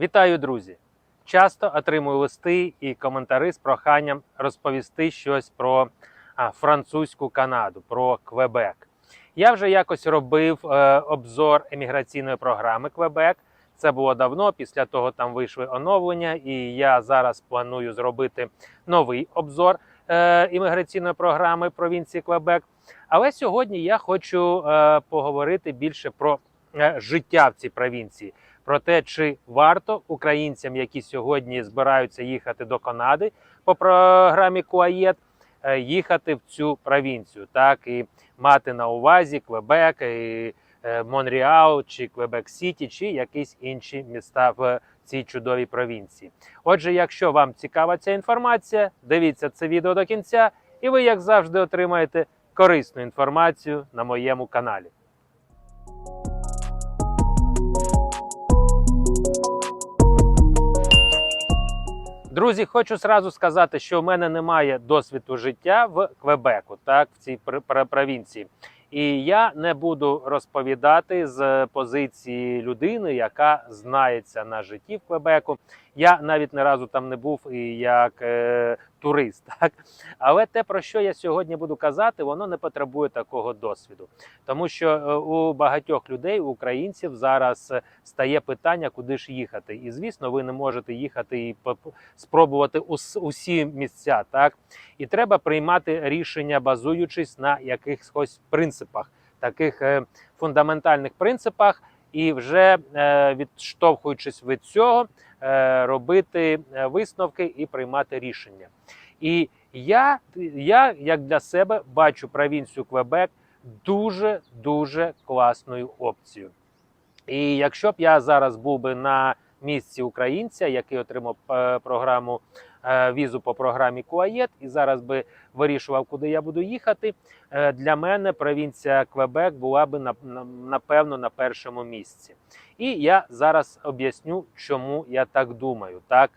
Вітаю, друзі! Часто отримую листи і коментарі з проханням розповісти щось про французьку Канаду, про Квебек. Я вже якось робив е, обзор еміграційної програми Квебек. Це було давно. Після того там вийшли оновлення, і я зараз планую зробити новий обзор е, імміграційної програми провінції Квебек. Але сьогодні я хочу е, поговорити більше про е, життя в цій провінції про те, чи варто українцям, які сьогодні збираються їхати до Канади по програмі Куаєт, е, їхати в цю провінцію, так і мати на увазі Квебек, і е, Монреал, чи Квебек Сіті, чи якісь інші міста в цій чудовій провінції. Отже, якщо вам цікава ця інформація, дивіться це відео до кінця, і ви, як завжди, отримаєте корисну інформацію на моєму каналі. Друзі, хочу зразу сказати, що в мене немає досвіду життя в Квебеку, так в цій пр- пр- провінції. І я не буду розповідати з позиції людини, яка знається на житті в Квебеку. Я навіть не разу там не був і як е, турист. Так? Але те, про що я сьогодні буду казати, воно не потребує такого досвіду. Тому що е, у багатьох людей, у українців, зараз е, стає питання, куди ж їхати. І звісно, ви не можете їхати і спробувати ус- усі місця. Так? І треба приймати рішення, базуючись на якихось принципах, таких е, фундаментальних принципах, і вже е, відштовхуючись від цього, робити е, висновки і приймати рішення. І я, я як для себе бачу провінцію Квебек дуже дуже класною опцією. І якщо б я зараз був би на місці українця, який отримав е, програму е, візу по програмі Куаєт, і зараз би вирішував, куди я буду їхати. е, Для мене провінція Квебек була би на- на- напевно на першому місці. І я зараз об'ясню, чому я так думаю. Так,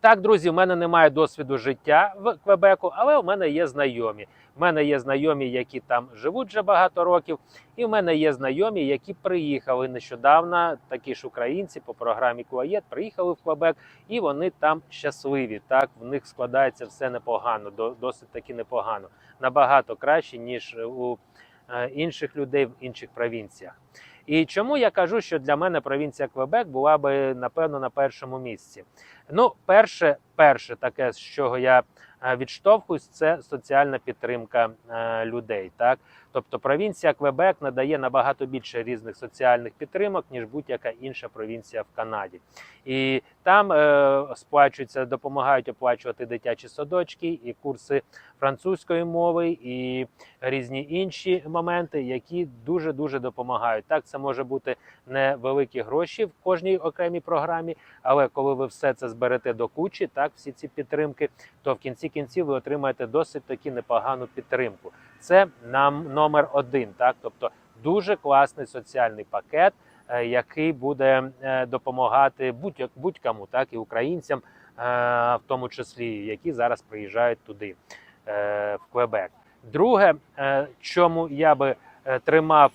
так, друзі, в мене немає досвіду життя в Квебеку, але у мене є знайомі. В мене є знайомі, які там живуть вже багато років, і в мене є знайомі, які приїхали нещодавно, такі ж українці по програмі Куаєт, приїхали в Квебек, і вони там щасливі. Так, в них складається все непогано, досить таки непогано, набагато краще ніж у е, інших людей в інших провінціях. І чому я кажу, що для мене провінція Квебек була би напевно на першому місці? Ну, перше, перше таке, з чого я відштовхуюсь, це соціальна підтримка е, людей. Так, тобто провінція Квебек надає набагато більше різних соціальних підтримок, ніж будь-яка інша провінція в Канаді. І там е, сплачуються, допомагають оплачувати дитячі садочки і курси французької мови, і різні інші моменти, які дуже дуже допомагають. Так, це може бути невеликі гроші в кожній окремій програмі, але коли ви все це зберете до кучі, так всі ці підтримки, то в кінці кінців ви отримаєте досить таки непогану підтримку. Це нам номер один, так тобто дуже класний соціальний пакет, е, який буде е, допомагати будь- будь-кому, так і українцям, е, в тому числі, які зараз приїжджають туди, в Квебек. Друге, чому я би тримав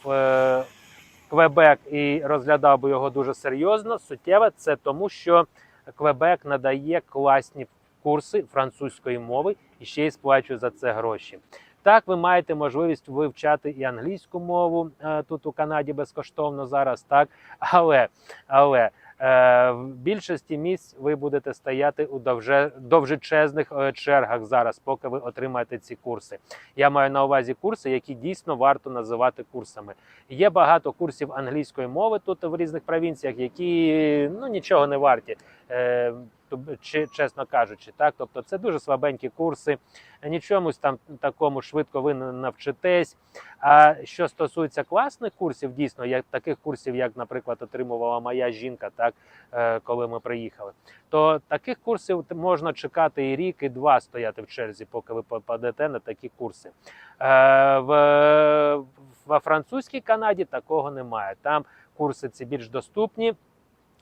Квебек і розглядав би його дуже серйозно, суттєво, це тому, що Квебек надає класні курси французької мови і ще й сплачує за це гроші. Так, ви маєте можливість вивчати і англійську мову е, тут у Канаді безкоштовно зараз, так але, але е, в більшості місць ви будете стояти у довже, довжечезних е, чергах зараз, поки ви отримаєте ці курси. Я маю на увазі курси, які дійсно варто називати курсами. Є багато курсів англійської мови тут в різних провінціях, які ну нічого не варті. Чи- чесно кажучи, так тобто це дуже слабенькі курси, нічомусь там такому швидко ви не навчитесь. А що стосується класних курсів, дійсно, як таких курсів, як, наприклад, отримувала моя жінка, так е, коли ми приїхали, то таких курсів можна чекати і рік, і два стояти в черзі, поки ви попадете на такі курси. Е, в, во французькій Канаді такого немає. Там курси ці більш доступні.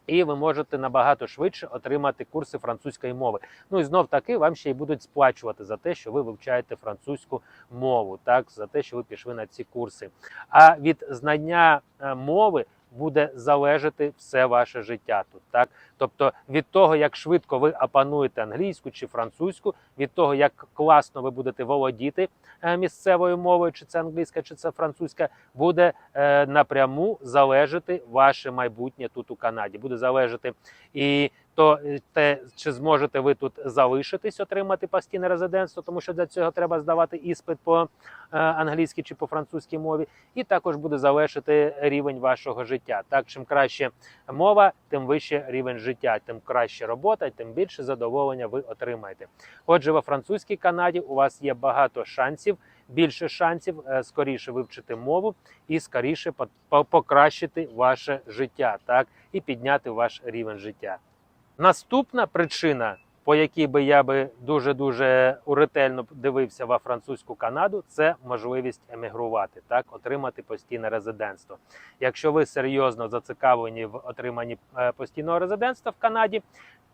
І ви можете набагато швидше отримати курси французької мови. Ну і знов таки вам ще й будуть сплачувати за те, що ви вивчаєте французьку мову, так за те, що ви пішли на ці курси. А від знання е, мови буде залежати все ваше життя тут. Так, тобто від того, як швидко ви опануєте англійську чи французьку, від того, як класно ви будете володіти е, місцевою мовою, чи це англійська, чи це французька, буде е, напряму залежати ваше майбутнє тут у Канаді. Буде залежати і то е, те, чи зможете ви тут залишитись, отримати постійне резидентство, тому що для цього треба здавати іспит по е, англійській чи по французькій мові, і також буде залежати рівень вашого життя. Так, чим краще мова, тим вище рівень життя, тим краще робота, тим більше задоволення ви отримаєте. Отже, во французькій Канаді у вас є багато шансів, більше шансів е, скоріше вивчити мову і скоріше по- по- покращити ваше життя, так і підняти ваш рівень життя. Наступна причина, по якій би я би дуже дуже ретельно дивився во французьку Канаду, це можливість емігрувати, так отримати постійне резидентство. Якщо ви серйозно зацікавлені в отриманні е, постійного резидентства в Канаді,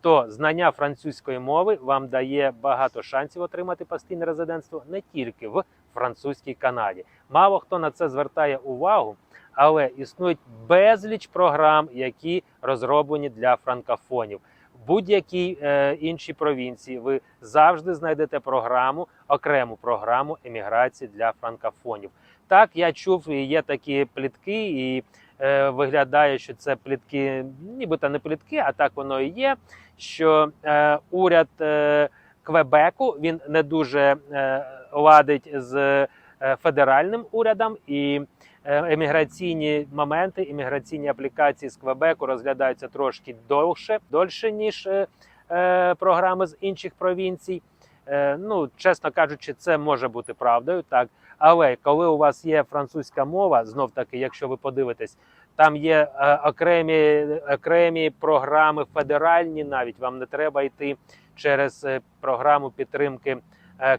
то знання французької мови вам дає багато шансів отримати постійне резидентство не тільки в французькій Канаді. Мало хто на це звертає увагу, але існують безліч програм, які розроблені для франкофонів. Будь-якій е, іншій провінції ви завжди знайдете програму, окрему програму еміграції для франкофонів. Так, я чув, є такі плітки, і е, виглядає, що це плітки, нібито не плітки, а так воно і є. Що е, уряд е, Квебеку він не дуже е, ладить з федеральним урядом і е, еміграційні моменти, імміграційні аплікації з Квебеку розглядаються трошки довше, дольше ніж е, е, програми з інших провінцій. Е, ну, чесно кажучи, це може бути правдою, так. Але коли у вас є французька мова, знов таки, якщо ви подивитесь, там є е, окремі, окремі програми федеральні, навіть вам не треба йти через е, програму підтримки е,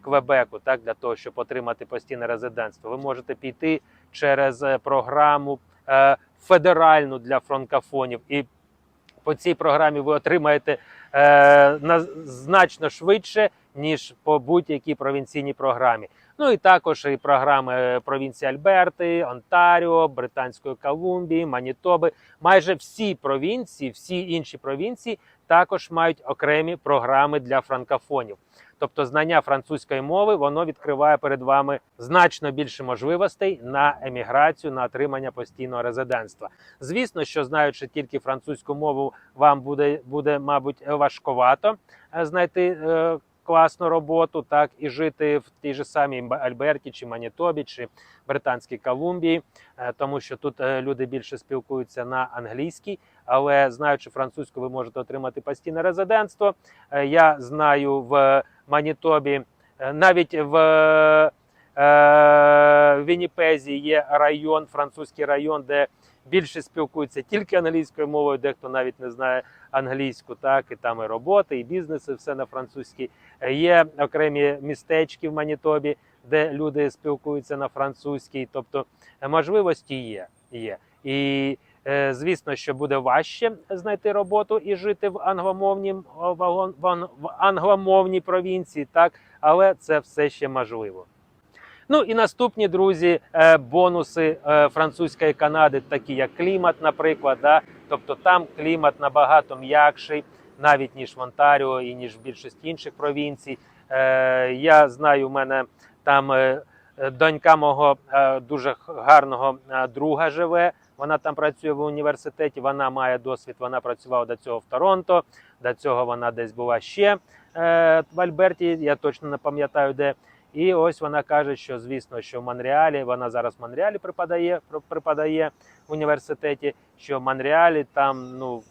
Квебеку, так для того, щоб отримати постійне резидентство. Ви можете піти через е, програму е, федеральну для франкофонів, і по цій програмі ви отримаєте е, на, значно швидше, ніж по будь-якій провінційній програмі. Ну і також і програми е, провінції Альберти, Онтаріо, Британської Колумбії, Манітоби. Майже всі провінції, всі інші провінції також мають окремі програми для франкофонів. Тобто знання французької мови воно відкриває перед вами значно більше можливостей на еміграцію, на отримання постійного резидентства. Звісно, що знаючи тільки французьку мову, вам буде, буде мабуть, важковато е, знайти е, класну роботу, так і жити в тій же самій Альберті чи Манітобі, чи Британській Колумбії, е, тому що тут е, люди більше спілкуються на англійській, але знаючи французьку, ви можете отримати постійне резидентство. Я знаю в Манітобі, е, навіть в е, Вінніпезі є район, французький район, де більше спілкуються тільки англійською мовою, дехто навіть не знає англійську, так і там і роботи, і бізнеси, все на французькій. Е, Є окремі містечки в Манітобі, де люди спілкуються на французькій. Тобто е, можливості є. є. І е, звісно, що буде важче знайти роботу і жити в англомовній, в англомовній провінції, так, але це все ще можливо. Ну і наступні друзі, е, бонуси е, французької Канади, такі як клімат, наприклад. Да? Тобто там клімат набагато м'якший, навіть ніж в Онтаріо і ніж в більшості інших провінцій. Е, Я знаю, у мене там е, е, донька мого е, дуже гарного е, друга живе. Вона там працює в університеті. Вона має досвід. Вона працювала до цього в Торонто. До цього вона десь була ще е, в Альберті. Я точно не пам'ятаю де. І ось вона каже, що звісно, що в Монреалі вона зараз в Монреалі преподає, пр- преподає в університеті. Що в Монреалі там ну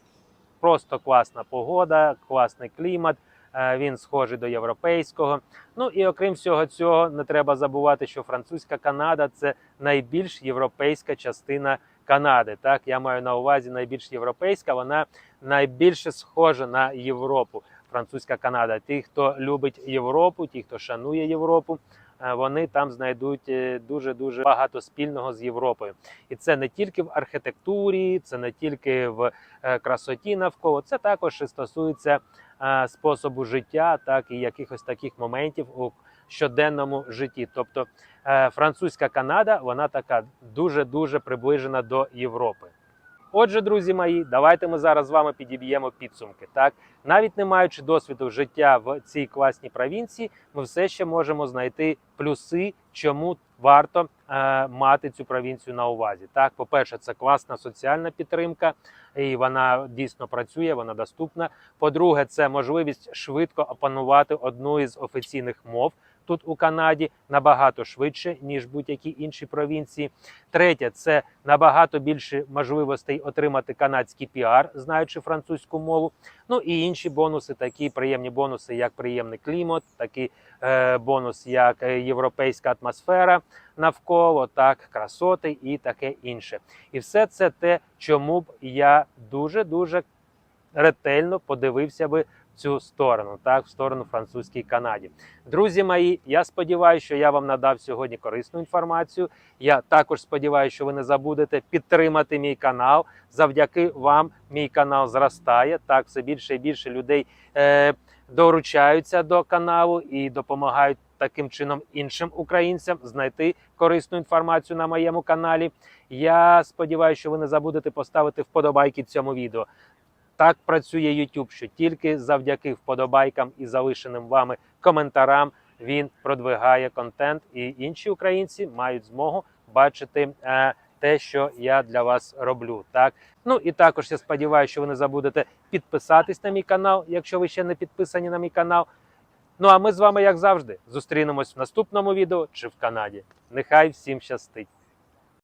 просто класна погода, класний клімат. е, Він схожий до європейського. Ну і окрім всього цього, не треба забувати, що французька Канада це найбільш європейська частина Канади. Так, я маю на увазі найбільш європейська, вона найбільше схожа на Європу. Французька Канада. Ті, хто любить Європу, ті, хто шанує Європу, е, вони там знайдуть дуже дуже багато спільного з Європою. І це не тільки в архітектурі, це не тільки в е, красоті навколо, це також і стосується е, способу життя, так і якихось таких моментів у щоденному житті. Тобто е, французька Канада, вона така дуже дуже приближена до Європи. Отже, друзі мої, давайте ми зараз з вами підіб'ємо підсумки. Так, навіть не маючи досвіду життя в цій класній провінції, ми все ще можемо знайти плюси, чому варто е, мати цю провінцію на увазі. Так, по-перше, це класна соціальна підтримка, і вона дійсно працює, вона доступна. По-друге, це можливість швидко опанувати одну із офіційних мов. Тут у Канаді набагато швидше ніж будь-які інші провінції. Третє це набагато більше можливостей отримати канадський піар, знаючи французьку мову. Ну і інші бонуси, такі приємні бонуси, як приємний клімат, такий е, бонус, як е, європейська атмосфера навколо, так красоти і таке інше. І все це те, чому б я дуже дуже ретельно подивився би цю сторону, так, в сторону французькій Канаді. Друзі мої, я сподіваюся, що я вам надав сьогодні корисну інформацію. Я також сподіваюся, що ви не забудете підтримати мій канал. Завдяки вам мій канал зростає. Так, все більше і більше людей е, доручаються до каналу і допомагають таким чином іншим українцям знайти корисну інформацію на моєму каналі. Я сподіваюся, що ви не забудете поставити вподобайки цьому відео. Так працює YouTube, що тільки завдяки вподобайкам і залишеним вами коментарам він продвигає контент, і інші українці мають змогу бачити е, те, що я для вас роблю. Так ну і також я сподіваюся, що ви не забудете підписатись на мій канал, якщо ви ще не підписані на мій канал. Ну а ми з вами, як завжди, зустрінемось в наступному відео чи в Канаді. Нехай всім щастить!